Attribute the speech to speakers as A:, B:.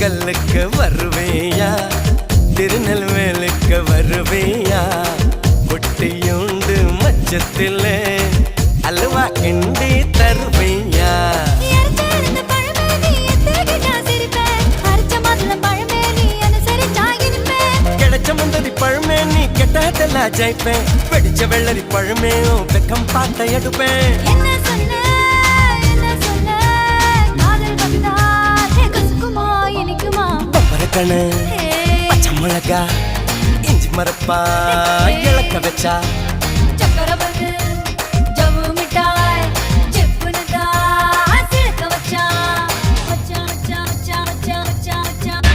A: வேலுக்கு வருவேயா? திருநெல்வேலுக்கு வருவேயா? குட்டியுண்டு மச்சத்திலே அல்வா கிண்டி தருவேயா? பழமே நீ கெட்டதெல்லாம் ஜெயிப்பேன் வெடிச்ச வெள்ளரி பழமே உன் வெக்கம் பார்த்த எடுப்பேன்.
B: ஹே,
A: பச்சை மிளகா இஞ்சி மரப்பா இழக்க வச்சா.